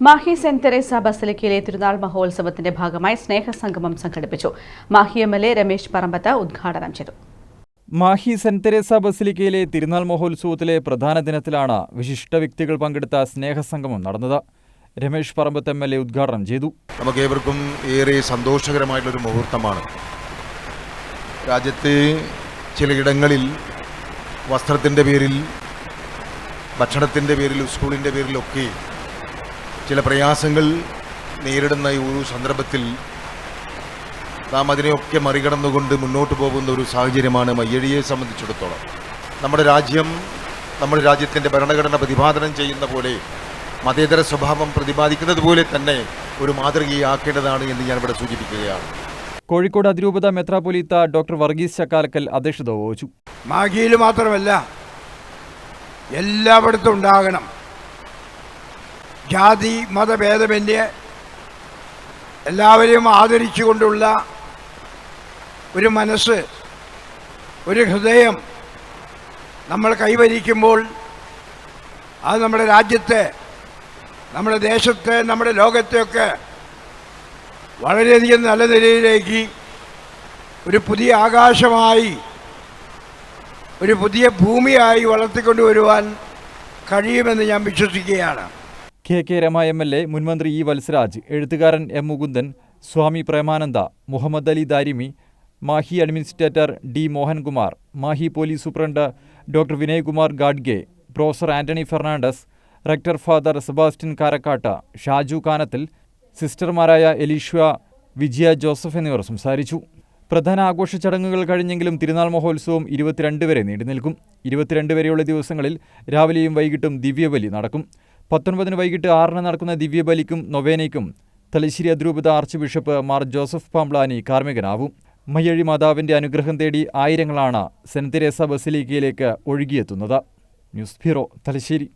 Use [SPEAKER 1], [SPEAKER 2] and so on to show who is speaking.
[SPEAKER 1] Mahe saint Teresa ബസലിക്കയിലെ തിരുനാൾ മഹോത്സവത്തിന്റെ ഭാഗമായി സ്നേഹസംഗമം സംഘടിപ്പിച്ചു. Mahe M L A Ramesh Parambath ഉദ്ഘാടനം ചെയ്തു.
[SPEAKER 2] മാഹി സെന്റ് തെരേസ ബസലിക്കയിലെ തിരുനാൾ മഹോത്സവത്തിലെ പ്രധാന ദിനത്തിലാണ് വിശിഷ്ട വ്യക്തികൾ പങ്കെടുത്ത സ്നേഹസംഗമം നടന്നത്. Ramesh Parambath M L A ഉദ്ഘാടനം ചെയ്തു.
[SPEAKER 3] നമുക്ക് ഏവർക്കും ഏറെ സന്തോഷകരമായിട്ടുള്ളൊരു മുഹൂർത്തമാണ്. രാജ്യത്ത് ചിലയിടങ്ങളിൽ വസ്ത്രത്തിന്റെ പേരിൽ ഭക്ഷണത്തിന്റെ പേരിൽ സ്കൂളിന്റെ പേരിലൊക്കെ ചില പ്രയാസങ്ങൾ നേരിടുന്ന ഈ ഒരു സന്ദർഭത്തിൽ നാം അതിനെയൊക്കെ മറികടന്നുകൊണ്ട് മുന്നോട്ട് പോകുന്ന ഒരു സാഹചര്യമാണ് മയ്യഴിയെ സംബന്ധിച്ചിടത്തോളം. നമ്മുടെ രാജ്യം നമ്മുടെ രാജ്യത്തിന്റെ ഭരണഘടന പ്രതിപാദനം ചെയ്യുന്ന പോലെ മതേതര സ്വഭാവം പ്രതിപാദിക്കുന്നത് പോലെ തന്നെ ഒരു മാതൃകയാക്കേണ്ടതാണ് എന്ന് ഞാനിവിടെ ഇവിടെ സൂചിപ്പിക്കുകയാണ്.
[SPEAKER 2] കോഴിക്കോട് അതിരൂപത മെത്രാപൊലീത്ത ഡോക്ടർ വർഗീസ് ചക്കാലക്കൽ അധ്യക്ഷത വഹിച്ചു.
[SPEAKER 4] മാഗിയിൽ മാത്രമല്ല എല്ലായിടത്തും ഉണ്ടാകണം. ജാതി മതഭേദമന്യേ എല്ലാവരെയും ആദരിച്ചുകൊണ്ടുള്ള ഒരു മനസ്സ് ഒരു ഹൃദയം നമ്മൾ കൈവരിക്കുമ്പോൾ അത് നമ്മുടെ രാജ്യത്തെ നമ്മുടെ ദേശത്തെ നമ്മുടെ ലോകത്തെയൊക്കെ വളരെയധികം നല്ല നിലയിലേക്ക് ഒരു പുതിയ ആകാശമായി ഒരു പുതിയ ഭൂമിയായി വളർത്തിക്കൊണ്ടുവരുവാൻ കഴിയുമെന്ന് ഞാൻ വിശ്വസിക്കുകയാണ്.
[SPEAKER 2] K K Rama M L A മുൻമന്ത്രി ഇ വത്സരാജ് എഴുത്തുകാരൻ M Mukundan Swami Premananda Muhammad Ali Darimi Mahe administrator D Mohankumar Mahe police superintendent doctor Vinaykumar Gadge professor Antony Fernandes rector father Sebastian Karakkatt Shaju Kanathil സിസ്റ്റർമാരായ എലീഷ്വ Vijaya Joseph എന്നിവർ സംസാരിച്ചു. പ്രധാന ആഘോഷ ചടങ്ങുകൾ കഴിഞ്ഞെങ്കിലും തിരുനാൾ മഹോത്സവം ഇരുപത്തിരണ്ട് വരെ നീണ്ടുനിൽക്കും. ഇരുപത്തിരണ്ട് വരെയുള്ള ദിവസങ്ങളിൽ രാവിലെയും വൈകിട്ടും ദിവ്യബലി നടക്കും. പത്തൊൻപതിന് വൈകിട്ട് ആറിന് നടക്കുന്ന ദിവ്യബലിക്കും നൊവേനയ്ക്കും തലശ്ശേരി അതിരൂപത archbishop Mar Joseph Pamplany കാർമ്മികനാവും. മയ്യഴി മാതാവിന്റെ അനുഗ്രഹം തേടി ആയിരങ്ങളാണ് സെന്റ് തെരേസ ബസിലിക്കയിലേക്ക് ഒഴുകിയെത്തുന്നത്. News bureau Thalassery.